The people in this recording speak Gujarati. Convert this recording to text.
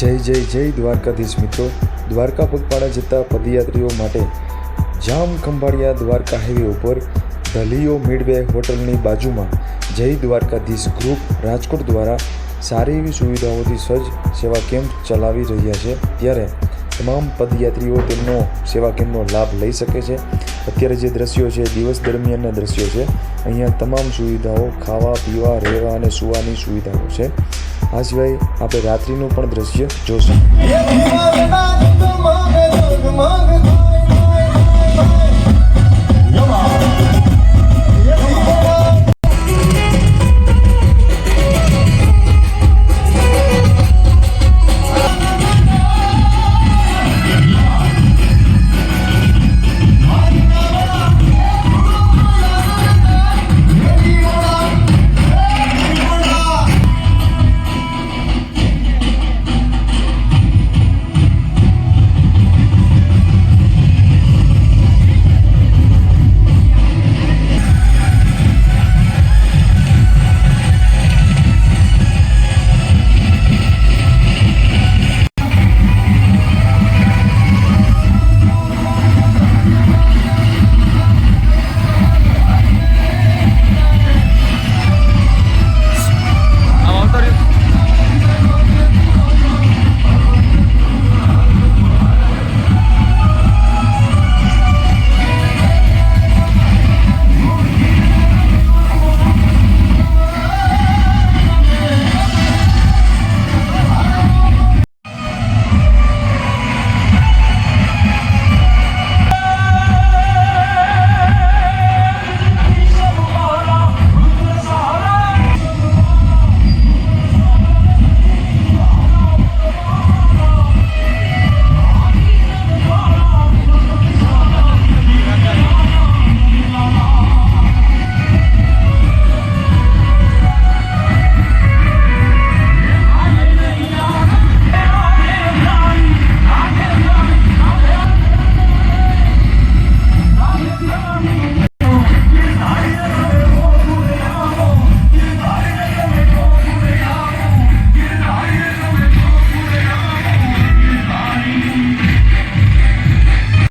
જય જય જય દ્વારકાધીશ મિત્રો. દ્વારકા પગપાળા જતા પદયાત્રીઓ માટે જામ ખંભાળિયા દ્વારકા હાઈવે ઉપર ધલીઓ મિડવે હોટલની બાજુમાં જય દ્વારકાધીશ ગ્રુપ રાજકોટ દ્વારા સારી એવી સુવિધાઓથી સજ્જ સેવા કેમ્પ ચલાવી રહ્યા છે. ત્યારે તમામ પદયાત્રીઓ તેમનો સેવા કેમ્પનો લાભ લઈ શકે છે. અત્યારે જે દ્રશ્યો છે, દિવસ દરમિયાનના દ્રશ્યો છે, અહીંયા તમામ સુવિધાઓ ખાવા, પીવા, રહેવા અને સુવાની સુવિધાઓ છે. આ સિવાય આપણે રાત્રિનું પણ દ્રશ્ય જોશું.